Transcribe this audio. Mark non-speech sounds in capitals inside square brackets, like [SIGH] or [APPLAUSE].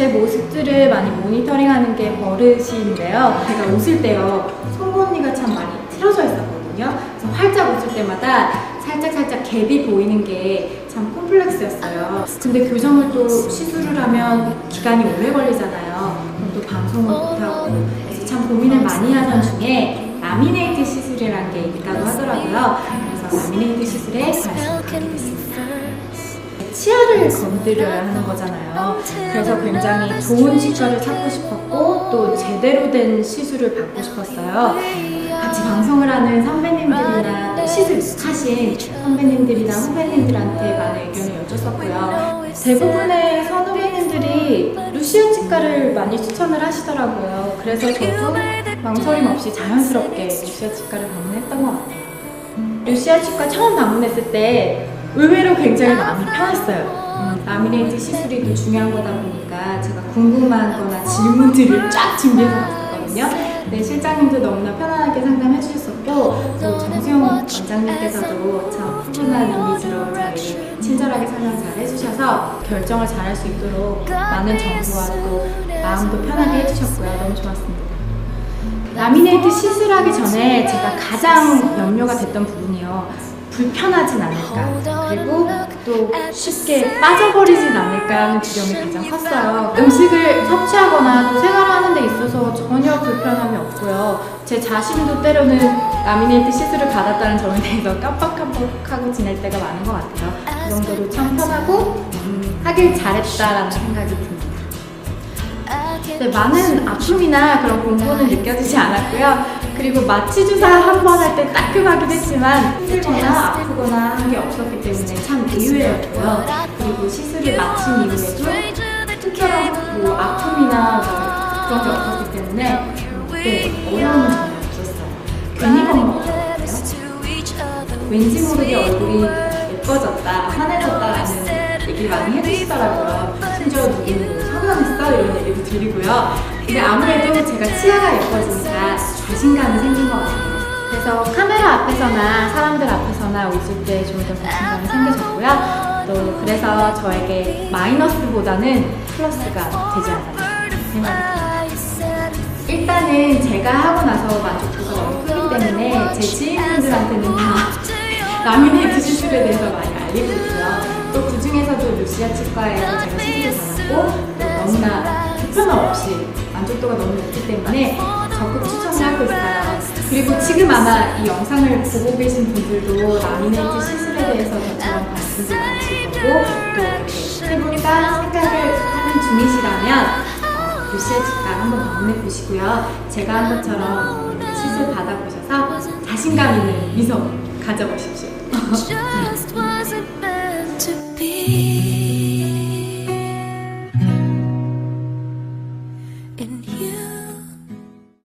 제 모습들을 많이 모니터링하는 게 버릇인데요. 제가 웃을 때요, 송곳니가 참 많이 틀어져 있었거든요. 그래서 활짝 웃을 때마다 살짝 살짝 갭이 보이는 게 참 콤플렉스였어요. 근데 교정을 또 시술을 하면 기간이 오래 걸리잖아요. 그럼 또 방송을 못하고 그래서 참 고민을 많이 하던 중에 라미네이트 시술이라는 게 있다고 하더라고요. 그래서 라미네이트 시술에 관심을 갖게 됐습니다. 치아를 건드려야 하는 거잖아요. 그래서 굉장히 좋은 치과를 찾고 싶었고 또 제대로 된 시술을 받고 싶었어요. 같이 방송을 하는 선배님들이나 또 시술하신 선배님들이나 후배님들한테 많은 의견을 여쭙었고요. 대부분의 선후배님들이 루시아 치과를 많이 추천을 하시더라고요. 그래서 저도 망설임 없이 자연스럽게 루시아 치과를 방문했던 것 같아요. 루시아 치과 처음 방문했을 때 의외로 굉장히 마음이 편했어요. 음, 라미네이트 시술이 또 중요한 거다 보니까 제가 궁금한 거나 질문들을 쫙 준비해서 갔었거든요. 네, 실장님도 너무나 편안하게 상담해 주셨었고, 또 정수영 원장님께서도 참 푸근한 이미지로 저희 친절하게 설명 잘 해주셔서 결정을 잘 할 수 있도록 많은 정보와 또 마음도 편하게 해주셨고요. 너무 좋았습니다. 라미네이트 시술하기 전에 제가 가장 염려가 됐던 부분이요. 불편하진 않을까. 그리고 또 쉽게 빠져버리진 않을까 하는 두려움이 가장 컸어요. 음식을 섭취하거나 또 생활을 하는 데 있어서 전혀 불편함이 없고요. 제 자신도 때로는 라미네이트 시술을 받았다는 점에 대해서 깜빡깜빡하고 지낼 때가 많은 것 같아요. 그 정도로 참 편하고 음, 하길 잘했다라는 생각이 듭니다. 네, 많은 아픔이나 그런 공고는 느껴지지 않았고요. 그리고 마취 주사 한 번 할 때 따끔하긴 했지만 힘들거나 아프거나 한 게 없었기 때문에 참 의외였고요. 그리고 시술을 마친 이후에도 특별한 뭐 아픔이나 뭐 그런 게 없었기 때문에 네, 어려움은 전혀 없었어요. 괜히 겁먹었요 왠지 모르게 얼굴이 예뻐졌다, 환해졌다라는 얘기를 많이 해주시더라고요. 심지어 누구는 성형했어 이런 얘기도 드리고요. 근데 아무래도 제가 치아가 예뻐지니까 자신감이 생긴 것 같아요. 그래서 카메라 앞에서나 사람들 앞에서나 웃을 때 좀 더 자신감이 생겨졌고요. 또 그래서 저에게 마이너스보다는 플러스가 되지 않았나 생각이 듭니다. 일단은 제가 하고 나서 만족도가 너무 크기 때문에 제 지인분들한테는 다 [LAUGHS] 라미네이트 시술에 대해서 많이 알리고 있고요. 또 그 중에서도 루시아 치과에서 제가 시술을 받았고 또 너무나 불편함 없이 만족도가 너무 높기 때문에 적극 추천을 하고 있어요. 그리고 지금 아마 이 영상을 보고 계신 분들도 라미네이트 시술에 대해서 저처럼 많으실 거고 또 해볼까 생각을 하는 중이시라면 어, 루시아 치과 한번 방문해 보시고요. 제가 한 것처럼 시술 받아보셔서 자신감 있는 미소 가져보십시오.